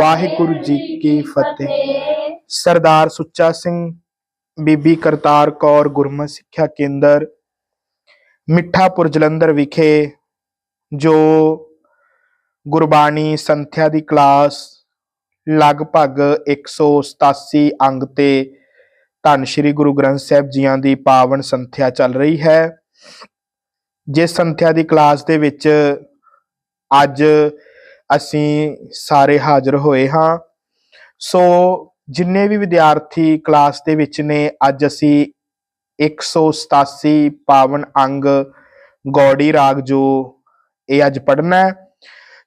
ਵਾਹਿਗੁਰੂ ਜੀ ਕੀ ਫਤਿਹ। ਸਰਦਾਰ ਸੁੱਚਾ ਸਿੰਘ, ਬੀਬੀ ਕਰਤਾਰ ਕੌਰ ਗੁਰਮਤਿ ਸਿੱਖਿਆ ਕੇਂਦਰ ਮਿੱਠਾਪੁਰ ਜਲੰਧਰ ਵਿਖੇ ਜੋ ਗੁਰਬਾਣੀ ਸੰਥਿਆ ਦੀ ਕਲਾਸ ਲਗਭਗ 187 ਅੰਗ ਤੇ ਧੰਨ ਸ਼੍ਰੀ ਗੁਰੂ ਗ੍ਰੰਥ ਸਾਹਿਬ ਜੀਆਂ ਦੀ ਪਾਵਨ ਸੰਥਿਆ ਚੱਲ ਰਹੀ ਹੈ। ਜਿਸ ਸੰਥਿਆ ਦੀ ਕਲਾਸ ਦੇ ਵਿੱਚ ਅੱਜ ਅਸੀਂ ਸਾਰੇ ਹਾਜ਼ਰ ਹੋਏ ਹਾਂ। ਸੋ ਜਿੰਨੇ ਵੀ ਵਿਦਿਆਰਥੀ ਕਲਾਸ ਦੇ ਵਿੱਚ ਨੇ, ਅੱਜ ਅਸੀਂ 187 ਪਾਵਨ ਅੰਗ ਗੌੜੀ ਰਾਗ ਜੋ ਇਹ ਅੱਜ ਪੜ੍ਹਨਾ ਹੈ।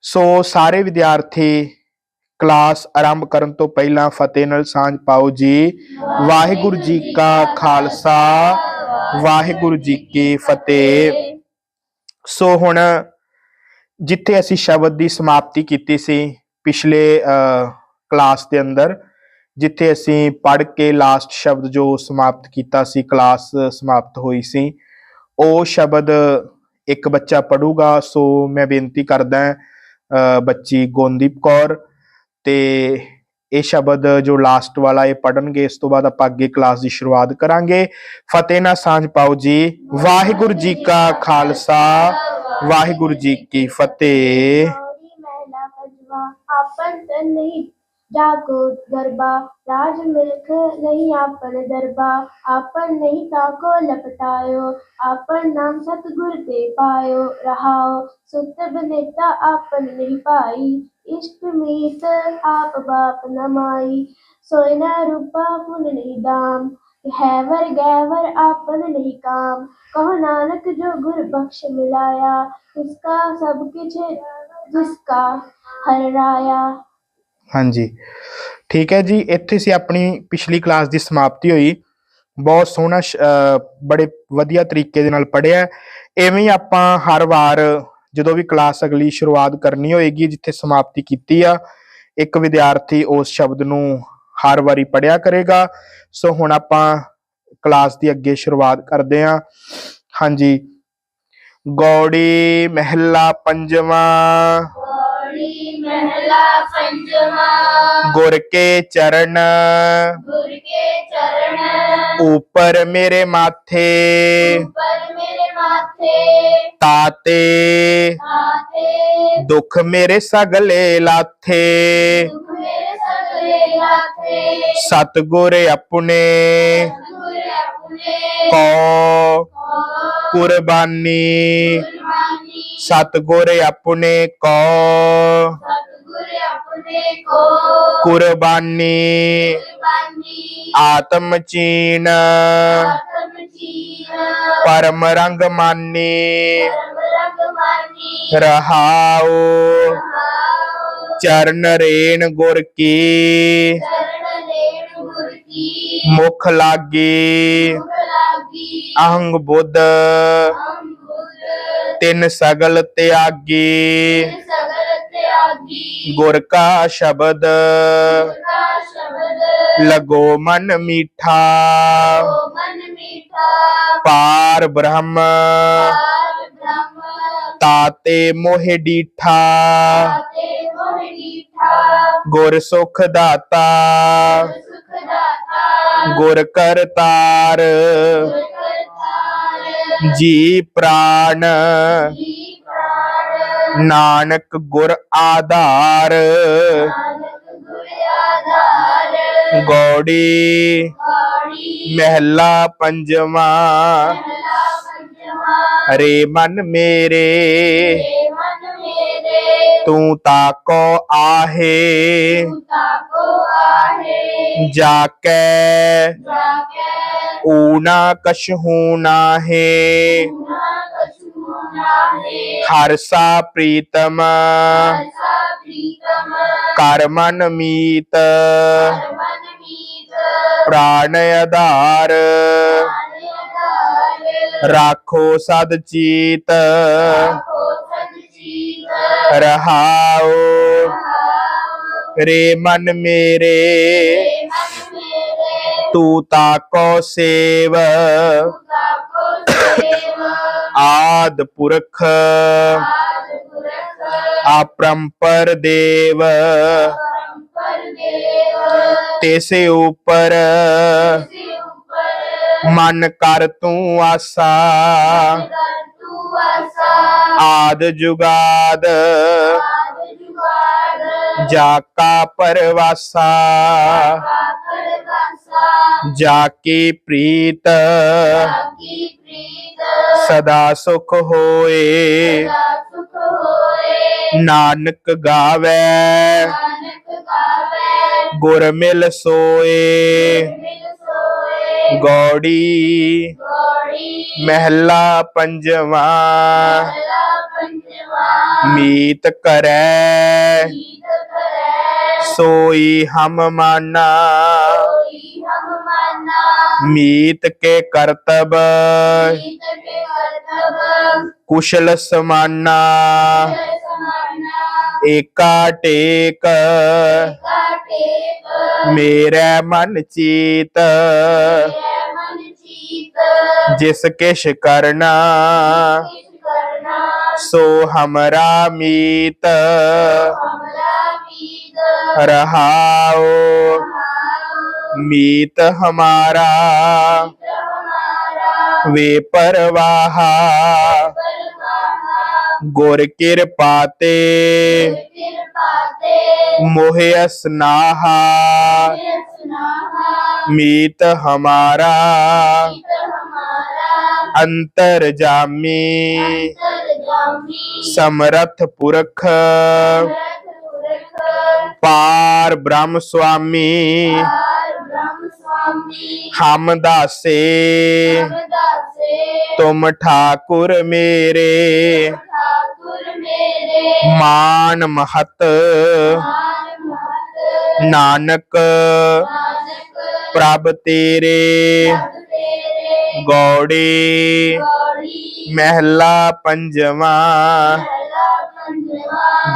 ਸੋ ਸਾਰੇ ਵਿਦਿਆਰਥੀ ਕਲਾਸ ਆਰੰਭ ਕਰਨ ਤੋਂ ਪਹਿਲਾਂ ਫਤਿਹ ਨਾਲ ਸਾਂਝ ਪਾਓ ਜੀ। ਵਾਹਿਗੁਰੂ ਜੀ ਕਾ ਖਾਲਸਾ, ਵਾਹਿਗੁਰੂ ਜੀ ਕੀ ਫਤਿਹ। ਸੋ ਹੁਣ ਜਿੱਥੇ ਅਸੀਂ ਸ਼ਬਦ ਦੀ ਸਮਾਪਤੀ ਕੀਤੀ ਸੀ ਪਿਛਲੇ ਕਲਾਸ ਦੇ ਅੰਦਰ, ਜਿੱਥੇ ਅਸੀਂ ਪੜ੍ਹ ਕੇ ਲਾਸਟ ਸ਼ਬਦ ਜੋ ਸਮਾਪਤ ਕੀਤਾ ਸੀ, ਕਲਾਸ ਸਮਾਪਤ ਹੋਈ ਸੀ, ਉਹ ਸ਼ਬਦ ਇੱਕ ਬੱਚਾ ਪੜੂਗਾ ਸੋ ਮੈਂ ਬੇਨਤੀ ਕਰਦਾ ਬੱਚੀ ਗੋਨਦੀਪ ਕੌਰ ਤੇ ਇਹ ਸ਼ਬਦ ਜੋ ਲਾਸਟ ਵਾਲਾ ਇਹ ਪੜਨਗੇ ਇਸ ਤੋਂ ਬਾਅਦ ਆਪਾਂ ਅੱਗੇ ਕਲਾਸ ਦੀ ਸ਼ੁਰੂਆਤ ਕਰਾਂਗੇ। ਫਤਿਹ ਨਾਲ ਸਾਂਝ ਪਾਓ ਜੀ। ਵਾਹਿਗੁਰੂ ਜੀ ਕਾ ਖਾਲਸਾ। ਵਾਹਿਗੁਰੂ ਜੀ ਕੀ ਫਤਿਹ। ਮਹਿਲਾ ਪੰਜਵਾ ਆਪਨ ਤਨ ਨਹੀਂ ਜਾਗੋ ਦਰਬਾ। ਰਾਜ ਮਿਲਖ ਨਹੀਂ ਆਪਨ ਦਰਬਾ। ਆਪਨ ਨਹੀਂ ਤਾਕੋ ਲਪਟਾਇਓ। ਆਪਨ ਨਾਮ ਸਤਿਗੁਰ ਤੇ ਪਾਇਓ। ਰਹਾਓ, ਸੁਤ ਬਨੇਤਾ ਆਪਨ ਨਹੀਂ ਪਾਈ ਇਸ਼ਟ ਮੀਤ ਆਪ ਬਾਪ ਨਮਾਈ ਸੋਇਨਾ ਰੂਪਾ ਫੁਨ ਨਹੀਂ ਦਾਮ। ਹੈ ਵਰ ਗੈਵਰ ਆਪਨ ਨਹੀਂ ਕਾਮ ਕਹੋ ਨਾਨਕ ਜੋ ਗੁਰ ਬਖਸ਼ ਮਿਲਾਇਆ इसका सब कुछ जिसका हर राया ਹਾਂਜੀ ਠੀਕ ਹੈ ਜੀ ਇੱਥੇ ਸੀ ਆਪਣੀ ਪਿਛਲੀ ਕਲਾਸ ਦੀ ਸਮਾਪਤੀ ਹੋਈ ਬਹੁਤ ਸੋਹਣਾ ਸ਼- ਅਹ ਬੜੇ ਵਧੀਆ ਤਰੀਕੇ ਦੇ ਨਾਲ ਪੜਿਆ ਐਵੇਂ ਹੀ ਆਪਾਂ ਹਰ ਵਾਰ ਜਦੋਂ ਵੀ ਕਲਾਸ ਅਗਲੀ ਸ਼ੁਰੂਆਤ ਕਰਨੀ ਹੋਏਗੀ ਜਿੱਥੇ ਸਮਾਪਤੀ ਕੀਤੀ ਆ ਇੱਕ ਵਿਦਿਆਰਥੀ ਉਸ ਸ਼ਬਦ ਨੂੰ ਹਰ ਵਾਰੀ ਪੜਿਆ ਕਰੇਗਾ। ਸੋ ਹੁਣ ਆਪਾਂ ਕਲਾਸ ਦੀ ਅੱਗੇ ਸ਼ੁਰੂਆਤ ਕਰਦੇ ਹਾਂ। ਹਾਂਜੀ। ਗੌੜੀ ਮਹਿਲਾ ਪੰਜਵਾਂ। ਗੌੜੀ ਗੁਰ ਕੇ ਚਰਨ। ਉਪਰ ਮੇਰੇ ਮਾਥੇ। ਤਾਤੇ। ਦੁੱਖ ਮੇਰੇ ਸਗਲੇ ਲਾਥੇ। ਸਤਗੁਰ ਆਪਣੇ। ਕੋ ਕੁਰਬਾਨੀ। ਸਤਗੁਰ ਆਪਣੇ ਕੋ ਕੁਰਬਾਨੀ। ਆਤਮ ਚੀਨ। ਪਰਮ ਰੰਗ ਮਾਨੀ। ਰਹਾਉ। ਚਰਨ ਰੇਣ ਗੁਰ ਕੀ? ਮੁਖ ਲਾਗੀ। ਮੁਖ ਬੁੱਧ। ਤਿੰਨ ਸਗਲ ਤਿਆਗੀ। ਸਗਲ ਤਿਆਗੀ। ਗੁਰ ਕਾ ਸ਼ਬਦ। ਲਗੋ ਮਨ ਮੀਠਾ। ਪਾਰ ਬ੍ਰਹਮ। ਤਾਤੇ ਮੋਹਿ ਡੀਠਾ। ਗੁਰ ਸੁਖ ਸੁਖ ਦਾਤਾ। ਗੁਰ ਕਰਤਾਰ। ਜੀ ਪ੍ਰਾਨ। ਨਾਨਕ ਗੁਰ ਆਧਾਰ। ਗੋੜੀ। ਮਹਿਲਾ ਪੰਜਵਾ। ਹਰੇ ਮਨ ਮੇਰੇ। ਤੂੰ ਤਾਕੋ ਆਹੇ। ਤੂੰ ਤਾਕੋ ਆਹੇ। ਜਾਕੈ ਜਾਕੈ ਊਨਾ ਕਸ਼ਹੂ ਨਾਹੇ। ਊਨਾ ਕਸ਼ਹੂ ਨਾਹੇ। ਹਰ ਸਾ ਪ੍ਰੀਤਮ। ਹਰ ਸਾ ਪ੍ਰਾਣ ਆਧਾਰ। ਰਾਖੋ ਸਦ ਚੀਤ। ਰਹਾਉ ਰੇ ਮਨ ਮੇਰੇ, ਤੂੰ ਤਾ ਕੋ ਸੇਵ। ਆਦ ਪੁਰਖ, ਆਪਰੰਪਰ ਦੇਵ। ਤੇਸੇ ਉਪਰ ਮਨ ਕਰ ਤੂੰ ਆਸਾ। ਆਦਿ ਜੁਗਾਦ ਆਦ ਜਾ ਕਾ ਪਰਵਾਸਾ ਜਾ ਕੀ ਪ੍ਰੀਤ ਸਦਾ ਸੁਖ ਹੋਏ। ਨਾਨਕ ਗਾਵੇ ਗੁਰ ਮਿਲ ਸੋਏ। ਗੌੜੀ ਮਹਿਲਾ ਪੰਜਵਾ। ਮੀਤ ਕਰੈ। ਸੋਈ ਹਮ ਮਾਨਾ। ਮੀਤ ਕੇ ਕਰਤਬ। ਕੁਸ਼ਲ ਸਮਾਨਾ। ਏਕਾ ਟੇਕ। ਏਕਾ ਮੇਰੇ ਮਨ ਚੀਤ। जीत ਜਿਸ ਕਿਛ ਕਰਨਾ किस करना ਸੋ ਹਮਰਾ ਮੀਤ हमला मीत ਰਹਾਓ ਮੀਤ ਹਮਾਰਾ हमारा ਵੇ ਪਰਵਾਹਾ परवाहा ਗੁਰ ਕਿਰਪਾ ਤੇ कृपा ते ਮੋਹਿ ਅਸਨਾਹਾ सुनाहा ਮੀਤ ਹਮਾਰਾ हमारा ਅੰਤਰ ਜਾਮੀ अंतर्जामी ਸਮਰਥ ਪੁਰਖ रथ ਪਾਰ ਬ੍ਰਹਮ ਸੁਆਮੀ ब्रह्म स्वामी ਹਮ ਦਾਸੇ रामदासे ਤੁਮ ਠਾਕੁਰ ਮੇਰੇ ठाकुर मेरे ਮਾਨ ਮਹਤ मान महत ਨਾਨਕ ਪ੍ਰਭ ਤੇਰੇ ਗੌੜੀ ਮਹਿਲਾ ਪੰਜਵਾ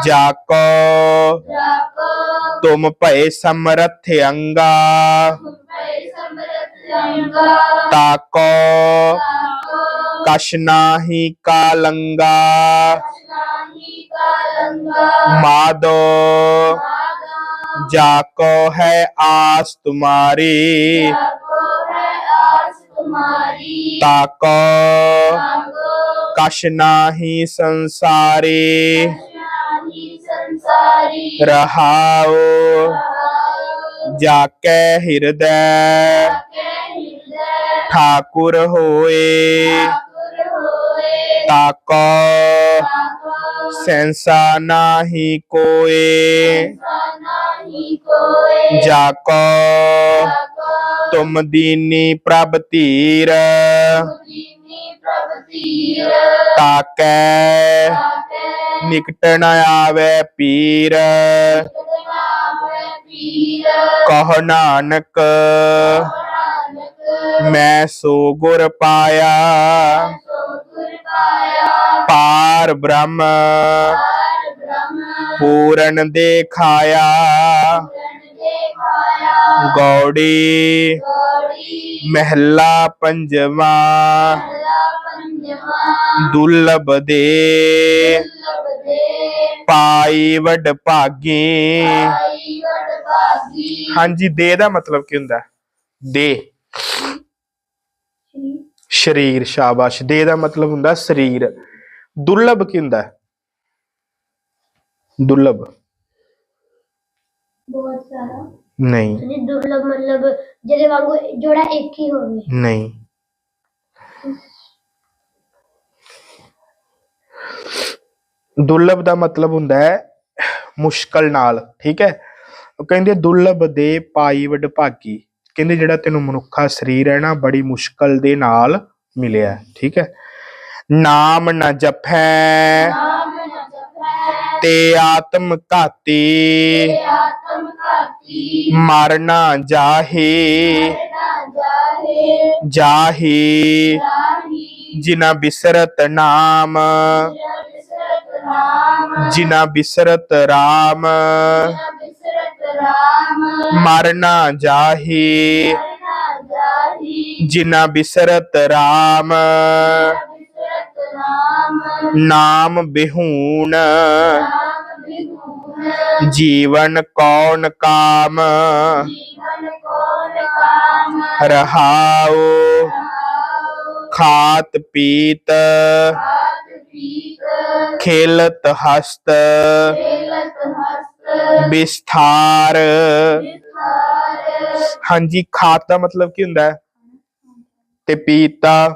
ਜਾਕੋ ਤੁਮ ਭਏ ਸਮਰਥ ਅੰਗਾ ਤਾਕੋ ਕਛ ਨਾਹੀ ਕਾਲੰਗਾ ਮਾਦੋ जाको है आस तुम्हारी जाको है आस तुम्हारी ताको ताको कश नाही संसारी नाही संसारी रहाओ रहाओ जाके हृदय जाके हृदय ठाकुर होए ठाकुर होए ताको ताको सेंसा नाही कोई ਜਾਕੋ ਤੁਮ ਦੀਨੀ ਪ੍ਰਭ ਧੀਰ। ਤਾਕੈ ਨਿਕਟ ਨ ਆਵੇ ਪੀਰ। ਕਹ ਨਾਨਕ ਮੈਂ ਸੋ ਗੁਰ ਪਾਇਆ। ਪਾਰ ਬ੍ਰਹਮ। ਪੂਰਨ ਦੇਖਾਇਆ। ਗੌੜੀ, ਮਹਿਲਾ ਪੰਜਵਾ, ਦੁਲਬ ਦੇ, ਪਾਈ ਵਡ ਭਾਗੀ। ਹਾਂਜੀ, ਦੇ ਦਾ ਮਤਲਬ ਕੀ ਹੁੰਦਾ? ਦੇ। ਸਰੀਰ, ਸ਼ਾਬਾਸ਼। ਦੇ ਦਾ ਮਤਲਬ ਹੁੰਦਾ ਸਰੀਰ। ਦੁਰਲਭ ਕੀ ਹੁੰਦਾ? ਦੁਰਲਭ ਬਹੁਤ ਸਾਰਾ। ਨਹੀਂ। ਜੀ ਦੁਰਲਭ ਮਤਲਬ ਜਿਹਦੇ ਵਾਂਗੂ ਜੋੜਾ ਇੱਕ ਹੀ ਹੋਵੇ। ਨਹੀਂ। ਦੁਰਲਭ ਦਾ ਮਤਲਬ ਹੁੰਦਾ ਹੈ ਮੁਸ਼ਕਲ ਨਾਲ ਠੀਕ ਹੈ? ਉਹ ਕਹਿੰਦੇ ਦੁਰਲਭ ਦੇ ਪਾਈ ਵਡਭਾਗੀ। ਕਹਿੰਦੇ ਜਿਹੜਾ ਤੈਨੂੰ ਮਨੁੱਖਾ ਸਰੀਰ ਹੈ ਨਾ ਬੜੀ ਮੁਸ਼ਕਲ ਦੇ ਨਾਲ ਮਿਲਿਆ ਹੈ, ਠੀਕ ਹੈ? ਨਾਮ ਨ ਜਪੈ। ਨਾਮ ਨ ਜਪੈ ਤੇ ਆਤਮ ਘਾਤੀ। ਤੇ ਆਤਮ ਘਾਤੀ ਮਰਨਾ ਜਾਹੀ। ਜਾਹੀ। ਜਿਨਾ ਬਿਸਰਤ ਨਾਮ। ਰਾਮ ਜਿਨਾ ਬਿਸਰਤ ਰਾਮ। ਬਿਸਰਤ ਮਰਨਾ ਜਾਹੀ। ਜਿਨਾ ਬਿਸਰਤ ਰਾਮ। ਨਾਮ ਬਿਹੂਣ ਜੀਵਨ ਕੌਣ ਕਾਮ? ਰਹਾਉ। ਖਾਤ ਪੀਤ। ਖੇਲਤ ਹਸਤ। ਵਿਸਥਾਰ ਹਾਂਜੀ, ਖਾਤ ਦਾ ਮਤਲਬ ਕੀ ਹੁੰਦਾ? ਹੈ ਤੇ ਪੀਤਾ।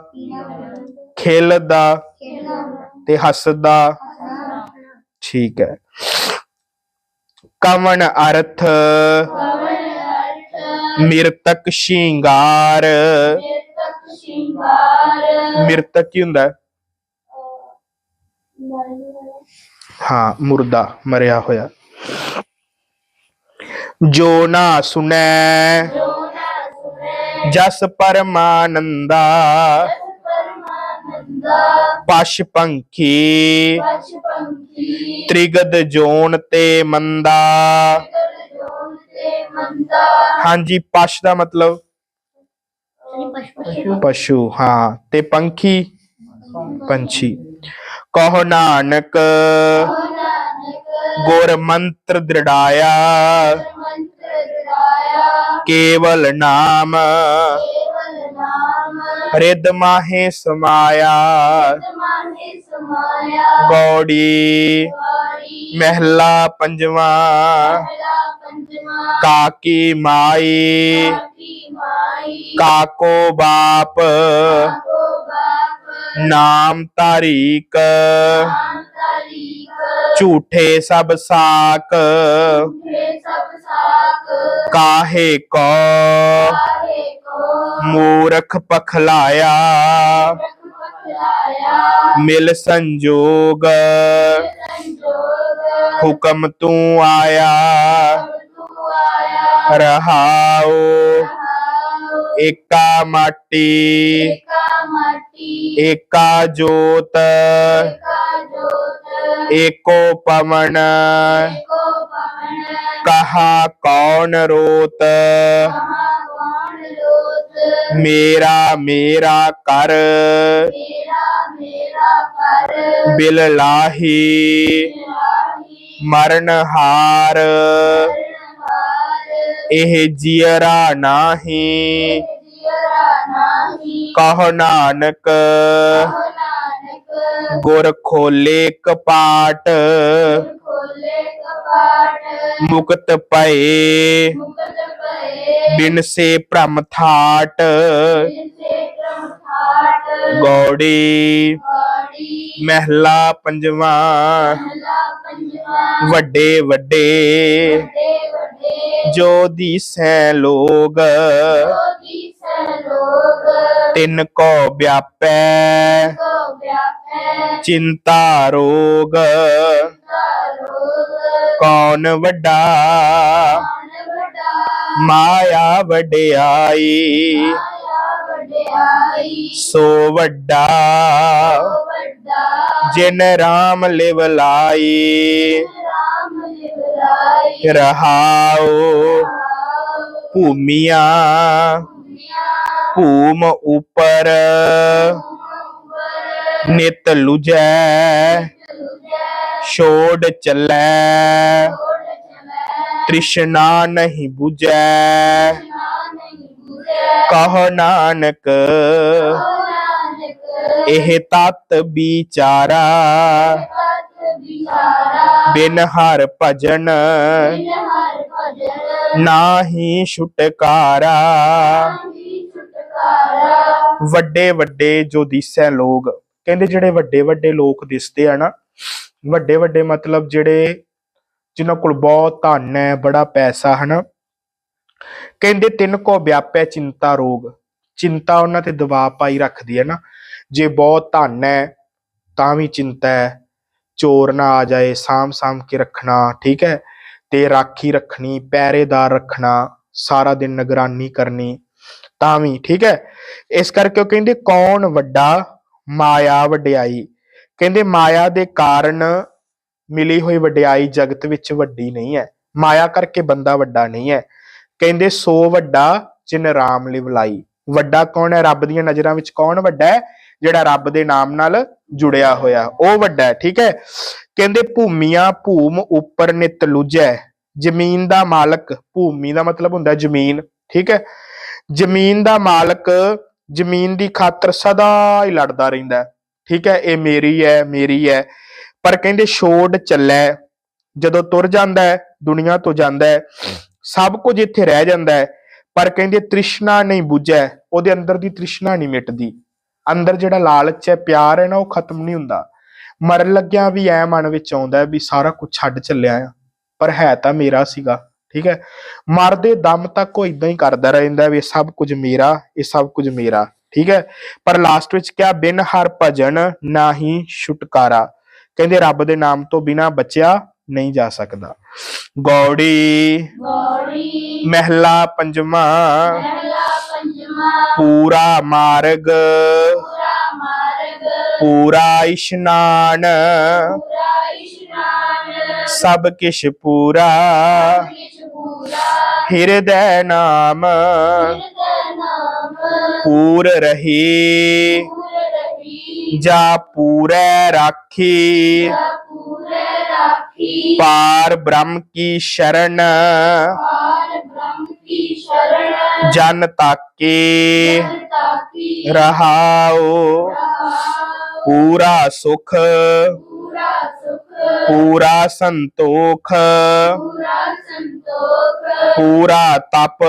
ਖੇਲਦਾ। ਤੇ ਹੱਸਦਾ ਠੀਕ ਹੈ। ਕਵਣ ਅਰਥ? ਮਿਰਤਕ ਸ਼ਿੰਗਾਰ। ਮਿਰਤਕ ਕੀ ਹੁੰਦਾ? ਹਾਂ, ਮੁਰਦਾ ਮਰਿਆ ਹੋਇਆ। ਜੋ ਨਾ ਸੁਣੈ, ਜਸ ਪਰਮਾਨੰਦਾ। ਪਸ਼ ਪੰਖੀ ਤ੍ਰਿਗਦ ਜੋਨ ਤੇ ਮੰਦਾ। ਹਾਂਜੀ ਪਸ਼ ਦਾ ਮਤਲਬ? ਪਸ਼ੂ। ਹਾਂ। ਤੇ ਪੰਖੀ? ਪੰਛੀ। ਕਹੋ ਨਾਨਕ। ਗੁਰ ਮੰਤਰ ਦ੍ਰਿੜਾਇਆ। ਕੇਵਲ ਨਾਮ। ਰਿਦ ਮਾਹੇ ਸਮਾਇਆ। ਗੌੜੀ ਮਹਿਲਾ ਪੰਜਵਾਂ। ਕਾਕੀ ਮਾਈ। ਕਾਕੋ ਬਾਪ। ਨਾਮ ਤਾਰੀਕ। ਝੂਠੇ ਸਭ ਸਾਕ। ਕਾਹੇ ਕੋ। ਮੂਰਖ ਪਖਲਾਇਆ। ਮਿਲ ਸੰਜੋਗ। ਹੁਕਮ ਤੂੰ ਆਇਆ। ਰਹਾਉ ਏਕਾ ਮਾਟੀ। ਏਕਾ ਜੋਤ। ਏਕੋ ਪਵਨ। ਕਹਾ ਕੌਣ ਰੋਤ। ਮੇਰਾ ਮੇਰਾ ਕਰ। ਬਿਲ ਲਾਹੀ, ਮਰਨ ਹਾਰ। ਇਹ ਜੀਰਾ ਨਾਹੀ। ਕਹ ਨਾਨਕ, ਗੁਰ ਖੋਲੇ ਕਪਾਟ। ਮੁਕਤ ਪਏ ਬਿਨ ਸੇ ਭ੍ਰਮ ਥਾਟ ਗੌੜੀ ਮਹਿਲਾ ਪੰਜਵਾ ਵੱਡੇ ਵੱਡੇ ਜੋ ਦੀ ਸੈ ਲੋਗ ਤਿੰਨ ਕੋ ਵਿਆਪੈ ਚਿੰਤਾ ਰੋਗ ਕੌਣ ਵੱਡਾ ਮਾਇਆ ਵਡਿਆਈ। ਸੋ ਵੱਡਾ ਜਿਨ ਰਾਮ ਲਿਵ ਲਾਈ। ਰਹਾਉ ਭੂਮੀਆਂ, ਭੂਮ ਉਪਰ। ਨਿਤ ਲੁਜੈ, ਛੋੜ ਚੱਲੈ। ਤ੍ਰਿਸ਼ਨਾ ਨਹੀਂ 부ਜੈ ਕਹ ਨਾਨਕ, ਇਹ ਤਤ ਵਿਚਾਰਾ। ਬਿਨ ਹਰ ਭਜਨ, ਨਾਹੀ ਛੁਟਕਾਰਾ। ਵੱਡੇ ਵੱਡੇ ਜੋ ਦਿਸੈ ਲੋਕ, ਕਹਿੰਦੇ ਜਿਹੜੇ ਵੱਡੇ ਵੱਡੇ ਲੋਕ ਦਿਸਦੇ ਆ ਨਾ, ਵੱਡੇ ਵੱਡੇ ਮਤਲਬ ਜਿਹੜੇ ਜਿਨ੍ਹਾਂ ਕੋਲ ਬਹੁਤ ਧਨ ਹੈ, ਬੜਾ ਪੈਸਾ, ਹਨਾ? ਕਹਿੰਦੇ ਤਿੰਨ ਕੋ ਵਿਆਪੈ ਚਿੰਤਾ ਰੋਗ। ਚਿੰਤਾ ਉਹਨਾਂ ਤੇ ਦਬਾਅ ਪਾਈ ਰੱਖਦੀ ਹੈ ਨਾ। ਜੇ ਬਹੁਤ ਧਨ ਹੈ, ਤਾਂ ਵੀ ਚਿੰਤਾ ਹੈ। ਚੋਰ ਨਾ ਆ ਜਾਏ ਸਾਂਭ ਸਾਂਭ ਕੇ ਰੱਖਣਾ, ਠੀਕ ਹੈ? ਤੇ ਰਾਖੀ ਰੱਖਣੀ ਪਹਿਰੇਦਾਰ ਰੱਖਣਾ, ਸਾਰਾ ਦਿਨ ਨਿਗਰਾਨੀ ਕਰਨੀ, ਤਾਂ ਵੀ, ਠੀਕ ਹੈ? ਇਸ ਕਰਕੇ ਉਹ ਕਹਿੰਦੇ, ਕੌਣ ਵੱਡਾ, ਮਾਇਆ ਵਡਿਆਈ? ਕਹਿੰਦੇ, ਮਾਇਆ ਦੇ ਕਾਰਨ ਮਿਲੀ ਹੋਈ ਵਡਿਆਈ ਜਗਤ ਵਿੱਚ ਵੱਡੀ ਨਹੀਂ ਹੈ, ਮਾਇਆ ਕਰਕੇ ਬੰਦਾ ਵੱਡਾ ਨਹੀਂ ਹੈ। ਕਹਿੰਦੇ ਸੋ ਵੱਡਾ ਜਿਨ ਰਾਮ ਲਿਵ ਲਾਈ ਵੱਡਾ ਕੌਣ ਹੈ? ਰੱਬ ਦੀਆਂ ਨਜ਼ਰਾਂ ਵਿੱਚ ਕੌਣ ਵੱਡਾ ਹੈ? ਜਿਹੜਾ ਰੱਬ ਦੇ ਨਾਮ ਨਾਲ ਜੁੜਿਆ ਹੋਇਆ। ਉਹ ਵੱਡਾ ਹੈ, ਠੀਕ ਹੈ? ਕਹਿੰਦੇ ਭੂਮੀਆਂ ਭੂਮ ਉੱਪਰ ਨਿਤ ਲੁਜੈ। ਜ਼ਮੀਨ ਦਾ ਮਾਲਕ, ਭੂਮੀ ਦਾ ਮਤਲਬ ਹੁੰਦਾ ਜ਼ਮੀਨ, ਠੀਕ ਹੈ? ਜ਼ਮੀਨ ਦਾ ਮਾਲਕ ਜ਼ਮੀਨ ਦੀ ਖਾਤਰ ਸਦਾ ਹੀ ਲੜਦਾ ਰਹਿੰਦਾ ਠੀਕ ਹੈ? ਇਹ ਮੇਰੀ ਹੈ ਮੇਰੀ ਹੈ। ਪਰ ਕਹਿੰਦੇ ਛੋੜ ਚੱਲੈ, ਜਦੋਂ ਤੁਰ ਜਾਂਦਾ ਹੈ, ਦੁਨੀਆ ਤੋਂ ਜਾਂਦਾ ਹੈ, ਸਭ ਕੁਝ ਇੱਥੇ ਰਹਿ ਜਾਂਦਾ ਹੈ, ਪਰ ਕਹਿੰਦੇ ਤ੍ਰਿਸ਼ਨਾ ਨਹੀਂ ਬੁਝੈ, ਉਹਦੇ ਅੰਦਰ ਦੀ ਤ੍ਰਿਸ਼ਨਾ ਨਹੀਂ ਮਿਟਦੀ। ਅੰਦਰ ਜਿਹੜਾ ਲਾਲਚ ਹੈ, ਪਿਆਰ ਹੈ ਨਾ, ਉਹ ਖਤਮ ਨਹੀਂ ਹੁੰਦਾ। ਮਰਨ ਲੱਗਿਆ ਵੀ ਐ ਮਨ ਵਿੱਚ ਆਉਂਦਾ ਵੀ ਸਾਰਾ ਕੁਝ ਛੱਡ ਚੱਲਿਆ ਆ, ਪਰ ਹੈ ਤਾਂ ਮੇਰਾ ਸੀਗਾ, ਠੀਕ ਹੈ? ਮਰਦੇ ਦਮ ਤੱਕ ਉਹ ਇਦਾਂ ਹੀ ਕਰਦਾ ਰਹਿੰਦਾ ਵੀ ਇਹ ਸਭ ਕੁਝ ਮੇਰਾ, ਇਹ ਸਭ ਕੁਝ ਮੇਰਾ, ਠੀਕ ਹੈ? ਪਰ ਲਾਸਟ ਵਿੱਚ ਕਿਹਾ, ਬਿਨ ਹਰ ਭਜਨ ਨਾ ਹੀ ਛੁਟਕਾਰਾ। ਕਹਿੰਦੇ ਰੱਬ ਦੇ ਨਾਮ ਤੋਂ ਬਿਨਾ ਬਚਿਆ ਨਹੀਂ ਜਾ ਸਕਦਾ। ਗੌੜੀ ਗੌੜੀ ਮਹਿਲਾ ਪੰਜਵਾਂ ਮਹਿਲਾ ਪੰਜਵਾਂ ਪੂਰਾ ਮਾਰਗ ਪੂਰਾ ਮਾਰਗ ਪੂਰਾ ਇਸ਼ਨਾਨ ਪੂਰਾ ਇਸ਼ਨਾਨ ਸਭ ਕਿਛ ਪੂਰਾ ਕਿਛ ਪੂਰਾ ਹਿਰਦੈ ਨਾਮ ਹਿਰਦੈ ਪੂਰ ਰਹੀ। ਜਾ ਪੂਰੈ ਰਾਖੀ। ਪੂਰੇ ਬ੍ਰਹਮ ਕੀ ਸ਼ਰਨ। ਜਨ ਤਾਕੇ ਰਹਾਓ ਰਹਾਉ। ਪੂਰਾ ਸੁਖ। ਪੂਰਾ ਸੰਤੋਖ। ਪੂਰਾ ਤਪ।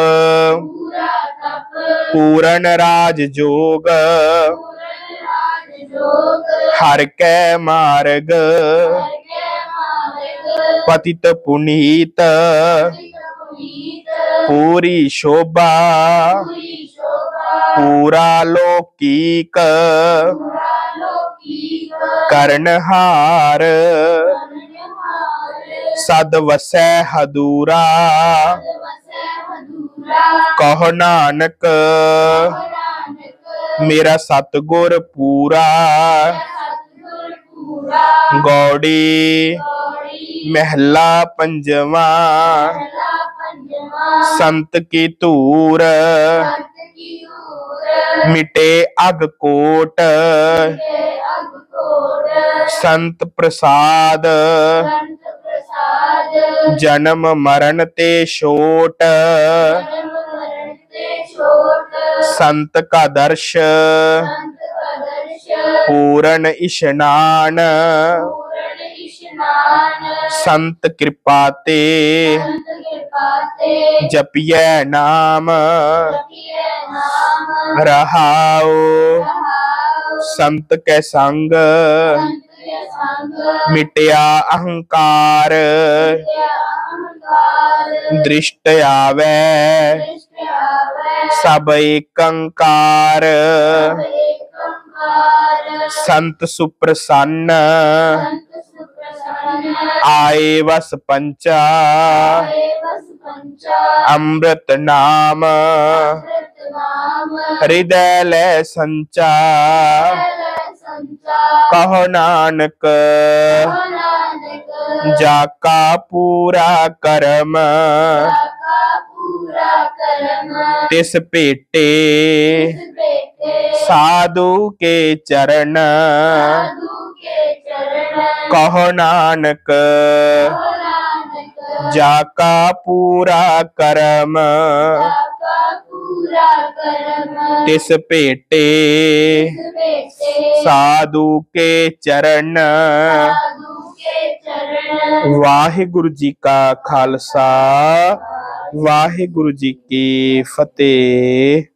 ਪੂਰਨ ਰਾਜ ਜੋਗ। ਹਰ ਕੈ ਮਾਰਗ ਹਰਕੇ ਪਤਿਤ ਪੁਨੀਤ, ਪੂਰੀ ਸ਼ੋਭਾ, ਪੂਰਾ ਲੋਕੀਕ ਕਰਨਹਾਰ ਸਦ ਵਸੈ ਹਦੂਰਾ, ਕਹ ਨਾਨਕ ਮੇਰਾ ਸਤਗੁਰ ਪੂਰਾ। ਸਤਿਗੁਰ ਪੂਰਾ ਗੌੜੀ ਗੌੜੀ ਮਹਿਲਾ ਪੰਜਵਾ। ਪੰਜਵਾਂ ਸੰਤ ਕੀ ਧੂਰ ਸਤ ਮਿਟੇ ਅਗ ਕੋਟ। ਸੰਤ ਪ੍ਰਸਾਦ ਜਨਮ ਮਰਨ ਤੇ ਛੋਟ। ਸੰਤ ਕਾ ਦਰਸ਼ ਪੂਰਨ ਇਸ਼ਨਾਨ ਸੰਤ ਕਿਰਪਾ ਤੇ ਜਪਿਐ ਨਾਮ ਰਹਾਉ ਸੰਤ ਕੈ ਸੰਗ ਮਿਟਿਆ ਅਹੰਕਾਰ ਦ੍ਰਿਸ਼ਟ ਆਵੈ ਦ੍ਰਿਸ਼ਟ ਆਵੈ ਸਭ ਏਕੰਕਾਰ। ਸੰਤ ਸੁਪ੍ਰਸੰਨ। ਆਏ ਵਸ ਪੰਚਾ। ਅੰਮ੍ਰਿਤ ਨਾਮ। ਅੰਮ੍ਰਿਤ ਹਿਰਦੈ ਲੈ ਸੰਚਾ। ਲੈ ਨਾਨਕ ਕਹੋ ਨਾਨਕ। ਜਾ ਕਾ ਪੂਰਾ ਕਰਮ। ਕਾ ਕਰਮ। ਤਿਸ ਭੇਟੇ ਇਸ ਬੇਟੇ ਸਾਧੂ ਕੇ ਚਰਨ ਸਾਧੂ ਕੇ ਚਰਨ ਕਹੋ ਨਾਨਕ। ਕਹੋ ਨਾਨਕ। ਜਾ ਕਾ ਪੂਰਾ ਕਰਮ। ਕਾ ਪੂਰਾ ਕਰਮ। ਤਿਸ ਭੇਟੇ ਇਸ ਬੇਟੇ ਸਾਧੂ ਕੇ ਚਰਨ ਸਾਧੂ ਕੇ ਚਰਨ ਵਾਹਿਗੁਰੂ ਜੀ ਕਾ ਖਾਲਸਾ। ਵਾਹਿਗੁਰੂ ਜੀ ਕੀ ਫਤਿਹ।